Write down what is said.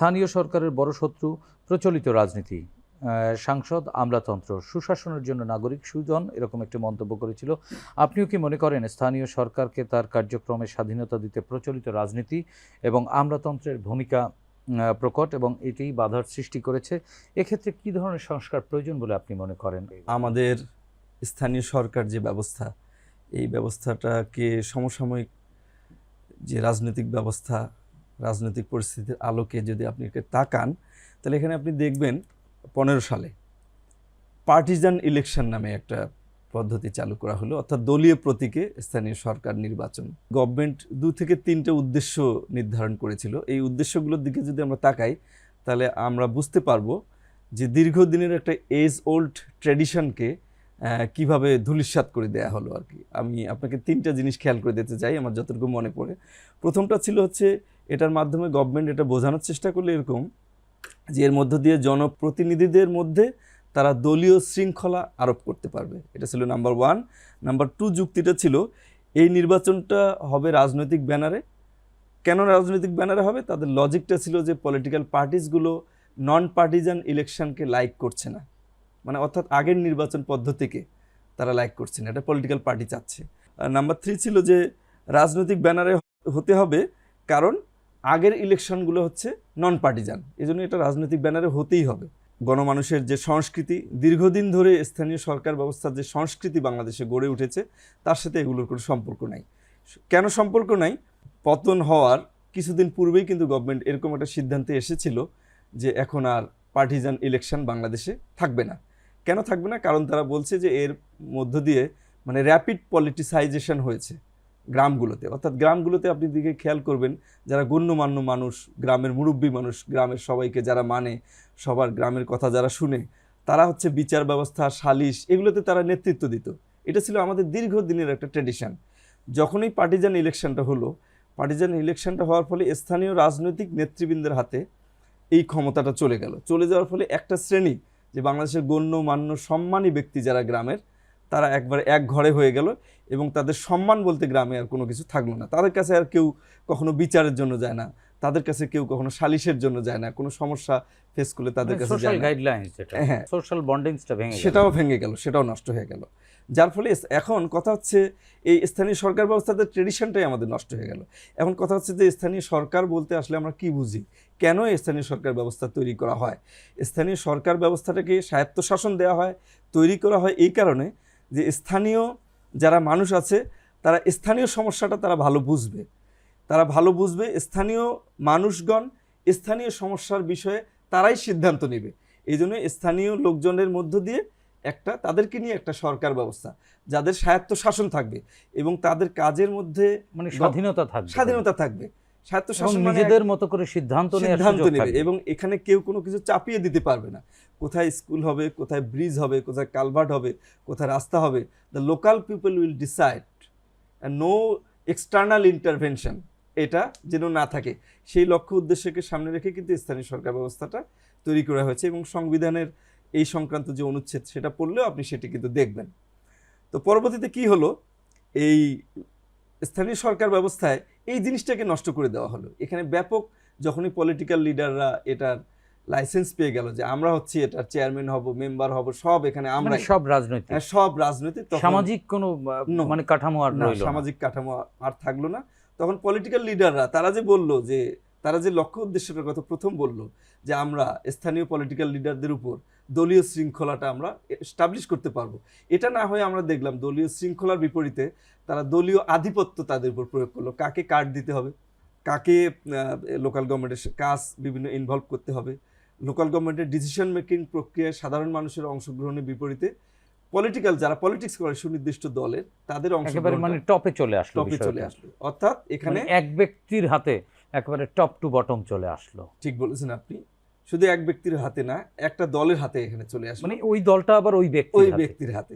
স্থানীয় সরকারের বড় শত্রু, প্রচলিত রাজনীতি। সাংসদ, আমলাতন্ত্র, সুশাসনের জন্য নাগরিক সুজন, এরকম একটি মন্তব্য করেছিল। আপনিও কি মনে করেন, স্থানীয় সরকারকে তার কার্যক্রমে স্বাধীনতা দিতে প্রচলিত রাজনীতি এবং আমলাতন্ত্রের ভূমিকা প্রকট এবং এটি বাধার সৃষ্টি করেছে, এক্ষেত্রে কি ধরনের সংস্কার প্রয়োজন বলে আপনি মনে করেন? আমাদের স্থানীয় সরকার যে ব্যবস্থা, এই ব্যবস্থাটাকে সমসাময়িক যে রাজনৈতিক ব্যবস্থা রাজনৈতিক পরিস্থিতির আলোকে যদি আপনি তাকান, তাহলে এখানে আপনি দেখবেন পনেরো সালে পার্টিজান ইলেকশন নামে একটা পদ্ধতি চালু করা হলো, অর্থাৎ দলীয় প্রতীকে স্থানীয় সরকার নির্বাচন। গভর্নমেন্ট দু থেকে তিনটে উদ্দেশ্য নির্ধারণ করেছিল। এই উদ্দেশ্যগুলোর দিকে যদি আমরা তাকাই, তাহলে আমরা বুঝতে পারব যে দীর্ঘদিনের একটা এজ ওল্ড ট্র্যাডিশনকে কীভাবে ধূলিসাৎ করে দেয়া হলো আর কি। আমি আপনাকে তিনটা জিনিস খেয়াল করে দিতে চাই, আমার যতটুকু মনে পড়ে। প্রথমটা ছিল হচ্ছে, এটার মাধ্যমে গভর্নমেন্ট এটা বোঝানোর চেষ্টা করলে এরকম যে, এর মধ্য দিয়ে জনপ্রতিনিধিদের মধ্যে তারা দলীয় শৃঙ্খলা আরোপ করতে পারবে। এটা ছিল নাম্বার ওয়ান নাম্বার টু যুক্তিটা ছিল, এই নির্বাচনটা হবে রাজনৈতিক ব্যানারে। কেন রাজনৈতিক ব্যানারে হবে? তাদের লজিকটা ছিল যে পলিটিক্যাল পার্টিসগুলো নন পার্টিজান ইলেকশনকে লাইক করছে না। মানে অর্থাৎ আগের নির্বাচন পদ্ধতিকে তারা লাইক করছে না এটা পলিটিক্যাল পার্টি চাচ্ছে। নাম্বার থ্রি ছিল যে রাজনৈতিক ব্যানারে হতে হবে কারণ আগের ইলেকশনগুলো হচ্ছে নন পার্টিজান এই জন্য এটা রাজনৈতিক ব্যানারে হতেই হবে। গণমানুষের যে সংস্কৃতি, দীর্ঘদিন ধরে স্থানীয় সরকার ব্যবস্থার যে সংস্কৃতি বাংলাদেশে গড়ে উঠেছে, তার সাথে এগুলোর কোনো সম্পর্ক নাই। কেন সম্পর্ক নাই? পতন হওয়ার কিছুদিন পূর্বেই কিন্তু গভর্নমেন্ট এরকম একটা সিদ্ধান্তে এসেছিল যে এখন আর পার্টিজান ইলেকশন বাংলাদেশে থাকবে না। কেন থাকবে না? কারণ তারা বলছে যে এর মধ্য দিয়ে মানে র্যাপিড পলিটিসাইজেশন হয়েছে গ্রামগুলোতে। অর্থাৎ গ্রামগুলোতে আপনি দিকে খেয়াল করবেন, যারা গণ্যমান্য মানুষ, গ্রামের মুরব্বী মানুষ, গ্রামের সবাইকে যারা মানে সবার গ্রামের কথা যারা শুনে, তারা হচ্ছে বিচার ব্যবস্থা, সালিশ এগুলোতে তারা নেতৃত্ব দিত। এটা ছিল আমাদের দীর্ঘদিনের একটা ট্রেডিশন যখনই পার্টিজান ইলেকশনটা হলো পার্টিজান ইলেকশনটা হওয়ার ফলে স্থানীয় রাজনৈতিক নেতৃবৃন্দের হাতে এই ক্ষমতাটা চলে গেল। চলে যাওয়ার ফলে একটা শ্রেণি যে বাংলাদেশের গণ্য, মান্য, সম্মানী ব্যক্তি যারা গ্রামের, তারা একবার এক ঘরে হয়ে গেল এবং তাদের সম্মান বলতে গ্রামে আর কোনো কিছু থাকল না। তাদের কাছে আর কেউ কখনো বিচারের জন্য যায় না। তাদের কাছে কেউ কখনো সালিশের জন্য যায় না। কোনো সমস্যা ফেস করলে তাদের কাছে সোশ্যাল যায় না। গাইডলাইন্স হ্যাঁ। সোশ্যাল বন্ডিংসটা ভেঙে গেল। সেটাও ভেঙে গেল সেটাও নষ্ট হয়ে গেল। যার ফলে এখন কথা হচ্ছে এই স্থানীয় সরকার ব্যবস্থাতে ট্রেডিশনটাই আমাদের নষ্ট হয়ে গেল। এখন কথা হচ্ছে যে স্থানীয় সরকার বলতে আসলে আমরা কি বুঝি? কেন স্থানীয় সরকার ব্যবস্থা তৈরি করা হয়? স্থানীয় সরকার ব্যবস্থাটাকে স্বায়ত্তশাসন দেওয়া হয় তৈরি করা হয় এই কারণে যে স্থানীয় যারা মানুষ আছে তারা স্থানীয় সমস্যাটা তারা ভালো বুঝবে। তারা ভালো বুঝবে স্থানীয় মানুষগণ স্থানীয় সমস্যার বিষয়ে তারাই সিদ্ধান্ত নেবে। এই জন্য স্থানীয় লোকজনের মধ্য দিয়ে একটা তাদেরকে নিয়ে একটা সরকার ব্যবস্থা যাদের স্বায়ত্ত শাসন থাকবে এবং তাদের কাজের মধ্যে মানে স্বাধীনতা থাকবে। স্বাধীনতা থাকবে। স্বায়ত্ত শাসন মানে নিজেদের মতো করে সিদ্ধান্ত সিদ্ধান্ত নেবে এবং এখানে কেউ কোনো কিছু চাপিয়ে দিতে পারবে না। কোথায় স্কুল হবে কোথায় ব্রিজ হবে কোথায় কালভার্ট হবে কোথায় রাস্তা হবে the local people will decide no external intervention এটা যেন না থাকে। সেই লক্ষ্য উদ্দেশ্যকে সামনে রেখে কিন্তু স্থানীয় সরকার ব্যবস্থাটা তৈরি করা হয়েছে এবং সংবিধানের এই সংক্রান্ত যে অনুচ্ছেদ সেটা পড়লেও আপনি সেটি কিন্তু দেখবেন। তো পরবর্তীতে কি হলো? এই স্থানীয় সরকার ব্যবস্থায় এই জিনিসটাকে নষ্ট করে দেওয়া হলো। এখানে ব্যাপক যখনই পলিটিক্যাল লিডাররা এটার লাইসেন্স পেয়ে গেল যে আমরা হচ্ছি এটার চেয়ারম্যান হব মেম্বার হব সব এখানে আমরা মানে সব রাজনৈতিক। সব রাজনৈতিক সামাজিক কোনো মানে কাঠামো আর। সামাজিক কাঠামো আর থাকল না। তখন পলিটিক্যাল লিডাররা তারা যে বলল যে, তারা যে লক্ষ্য উদ্দেশ্যটার কথা প্রথম বলল যে, আমরা স্থানীয় পলিটিক্যাল লিডারদের উপর দলীয় শৃঙ্খলাটা আমরা এস্টাবলিশ করতে পারব। এটা না হয়ে আমরা দেখলাম দলীয় শৃঙ্খলার বিপরীতে তারা দলীয় আধিপত্য তাদের উপর প্রয়োগ করল। কাকে কার্ড দিতে হবে? কাকে লোকাল গভর্নমেন্টের কাজ বিভিন্ন ইনভলভ করতে হবে? লোকাল গভর্নমেন্টের ডিসিশন মেকিং প্রক্রিয়ায় সাধারণ মানুষের অংশগ্রহণের বিপরীতে পলিটিক্যাল যারা পলিটিক্স করে সুনির্দিষ্ট দলের তাদের অংশগ্রহণ মানে টপে চলে আসলো টপে চলে আসলো। অর্থাৎ এখানে মানে এক ব্যক্তির হাতে একেবারে টপ টু বটম চলে আসলো। ঠিক বলেছেন আপনি। শুধু এক ব্যক্তির হাতে না একটা দলের হাতে এখানে চলে আসলো। মানে ওই দলটা আবার ওই ব্যক্তি ওই ব্যক্তির হাতে।